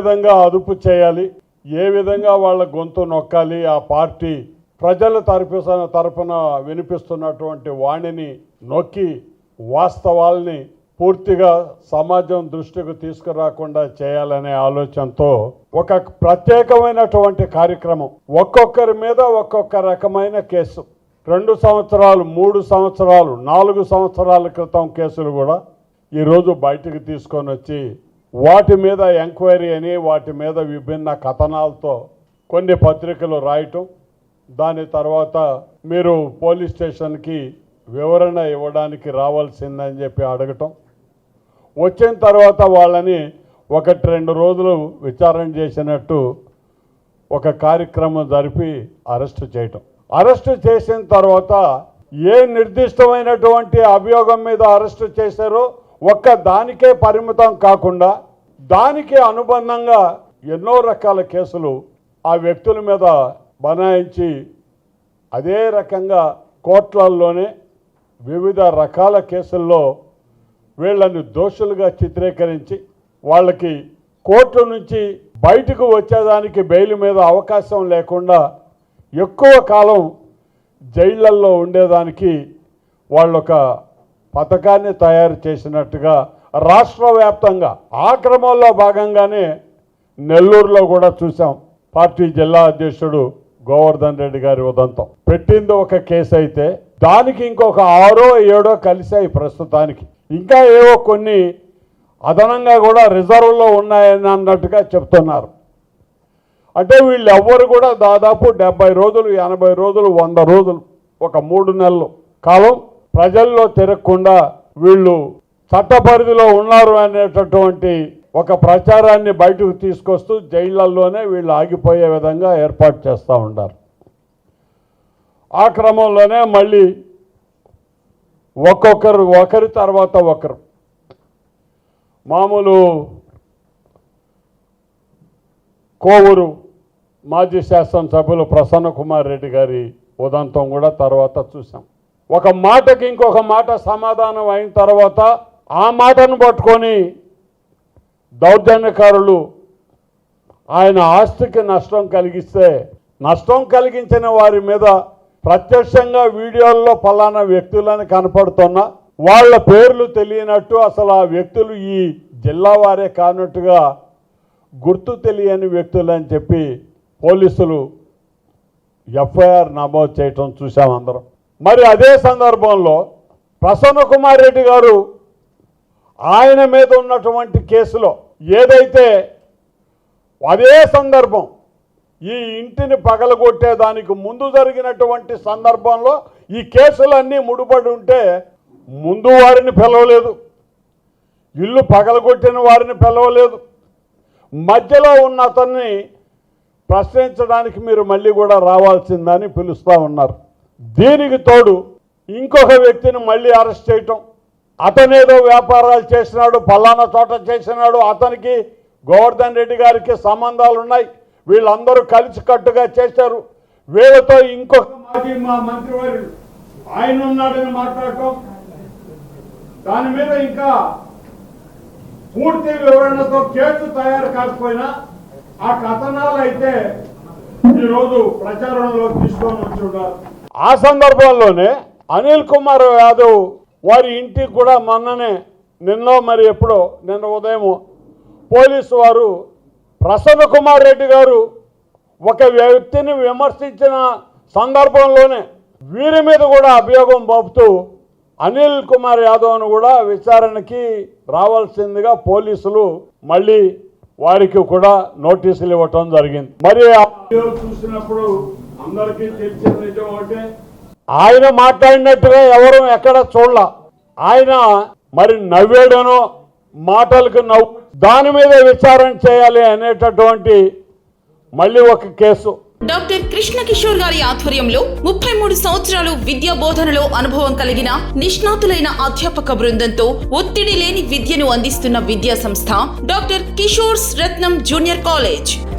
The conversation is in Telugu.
విధంగా అదుపు చేయాలి ఏ విధంగా వాళ్ళ గొంతు నొక్కాలి ఆ పార్టీ ప్రజల తరపు తరపున వినిపిస్తున్నటువంటి వాణిని నొక్కి వాస్తవాల్ని పూర్తిగా సమాజం దృష్టికి తీసుకురాకుండా చేయాలనే ఆలోచనతో ఒక ప్రత్యేకమైనటువంటి కార్యక్రమం. ఒక్కొక్కరి మీద ఒక్కొక్క రకమైన కేసు. రెండు సంవత్సరాలు మూడు సంవత్సరాలు నాలుగు సంవత్సరాల క్రితం కేసులు కూడా ఈరోజు బయటకు తీసుకొని వచ్చి వాటి మీద ఎంక్వైరీ అని వాటి మీద విభిన్న కథనాలతో కొన్ని పత్రికలు రాయటం దాని తర్వాత మీరు పోలీస్ స్టేషన్కి వివరణ ఇవ్వడానికి రావాల్సిందని చెప్పి అడగటం. వచ్చిన తర్వాత వాళ్ళని ఒకటి రెండు రోజులు విచారణ చేసినట్టు ఒక కార్యక్రమం జరిపి అరెస్ట్ చేయటం. అరెస్ట్ చేసిన తర్వాత ఏ నిర్దిష్టమైనటువంటి అభియోగం మీద అరెస్ట్ చేశారో ఒక్క దానికే పరిమితం కాకుండా దానికి అనుబంధంగా ఎన్నో రకాల కేసులు ఆ వ్యక్తుల మీద బనాయించి అదే రకంగా కోర్టులలోనే వివిధ రకాల కేసుల్లో వీళ్ళని దోషులుగా చిత్రీకరించి వాళ్ళకి కోర్టు నుంచి బయటకు వచ్చేదానికి బెయిల్ మీద అవకాశం లేకుండా ఎక్కువ కాలం జైళ్ళల్లో ఉండేదానికి వాళ్ళొక పథకాన్ని తయారు చేసినట్టుగా రాష్ట్ర వ్యాప్తంగా ఆ క్రమంలో భాగంగానే నెల్లూరులో కూడా చూసాం. పార్టీ జిల్లా అధ్యక్షుడు గోవర్ధన్ రెడ్డి గారి ఉదంతం. పెట్టింది ఒక కేసు అయితే దానికి ఇంకొక ఆరో ఏడో కలిసాయి ప్రస్తుతానికి. ఇంకా ఏవో కొన్ని అదనంగా కూడా రిజర్వ్లో ఉన్నాయని అన్నట్టుగా చెప్తున్నారు. అంటే వీళ్ళు ఎవ్వరు కూడా దాదాపు డెబ్బై రోజులు ఎనభై రోజులు వంద రోజులు ఒక మూడు నెలలు కాలం ప్రజల్లో తిరగకుండా వీళ్ళు చట్ట పరిధిలో ఉన్నారు అనేటటువంటి ఒక ప్రచారాన్ని బయటకు తీసుకొస్తూ జైళ్ళలోనే వీళ్ళు ఆగిపోయే విధంగా ఏర్పాటు చేస్తూ ఉంటారు ఆ క్రమంలోనే మళ్ళీ ఒక్కొక్కరు ఒకరి తర్వాత ఒకరు. మామూలు కోవూరు మాజీ శాసనసభ్యులు ప్రసన్న కుమార్ రెడ్డి గారి ఉదంతం కూడా తర్వాత చూసాం. ఒక మాటకి ఇంకొక మాట సమాధానం అయిన తర్వాత ఆ మాటను పట్టుకొని దౌర్జన్యకారులు ఆయన ఆస్తికి నష్టం కలిగిస్తే నష్టం కలిగించిన వారి మీద ప్రత్యక్షంగా వీడియోల్లో ఫలానా వ్యక్తులని కనపడుతున్నా వాళ్ళ పేర్లు తెలియనట్టు అసలు ఆ వ్యక్తులు ఈ జిల్లా వారే కానట్టుగా గుర్తు తెలియని వ్యక్తులు అని చెప్పి పోలీసులు ఎఫ్ఐఆర్ నమోదు చేయటం చూసాం అందరం. మరి అదే సందర్భంలో ప్రసన్న కుమార్ రెడ్డి గారు ఆయన మీద ఉన్నటువంటి కేసులో ఏదైతే అదే సందర్భం ఈ ఇంటిని పగలగొట్టేదానికి ముందు జరిగినటువంటి సందర్భంలో ఈ కేసులన్నీ ముడిపడి ఉంటే ముందు వారిని పిలవలేదు. ఇల్లు పగలగొట్టిన వారిని పిలవలేదు. మధ్యలో ఉన్న అతన్ని ప్రశ్నించడానికి మీరు మళ్ళీ కూడా రావాల్సిందని పిలుస్తూ ఉన్నారు. దీనికి తోడు ఇంకొక వ్యక్తిని మళ్ళీ అరెస్ట్ చేయటం. అతనేదో వ్యాపారాలు చేసినాడు పలానా చోట చేసినాడు అతనికి గోవర్ధన్ రెడ్డి గారికి సంబంధాలు ఉన్నాయి వీళ్ళందరూ కలిసి కట్టుగా చేశారు. వీళ్ళతో ఇంకొక మాజీ మా మంత్రివర్యుడు ఆయన ఉన్నాడని మాట్లాడటం దాని మీద ఇంకా పూర్తి వివరణతో కేసు తయారు కాకపోయినా ఆ కథనాలు అయితే ఈరోజు ప్రచారంలో తీసుకొని వచ్చి ఉన్నారు ఆ సందర్భంలోనే అనిల్ కుమార్ యాదవ్ వారి ఇంటికి కూడా మొన్ననే నిన్నో మరి ఎప్పుడో నిన్న ఉదయం పోలీసు వారు ప్రసన్న కుమార్ రెడ్డి గారు ఒక వ్యక్తిని విమర్శించిన సందర్భంలోనే వీరి మీద కూడా అభియోగం బాపుతూ అనిల్ కుమార్ యాదవ్ను కూడా విచారణకి రావాల్సిందిగా పోలీసులు మళ్ళీ వారికి కూడా నోటీసులు ఇవ్వటం జరిగింది. మరి చూసినప్పుడు అందరికీ తెలిసిన నిజం ఒకటే ఆయన మాట్లాడినట్టుగా ఎవరు ఎక్కడ చూడాల. ఆయన మరి నవ్వాడనో మాటలకు నవ్వు దాని మీద విచారణ చేయాలి అనేటటువంటి మళ్ళీ ఒక కేసు. డాక్టర్ కృష్ణ కిషోర్ గారి ఆధ్వర్యంలో ముప్పై మూడు సంవత్సరాలు విద్యా బోధనలో అనుభవం కలిగిన నిష్ణాతులైన అధ్యాపక బృందంతో ఒత్తిడి లేని విద్యను అందిస్తున్న విద్యా సంస్థ doctor Kishores Ratnam junior college.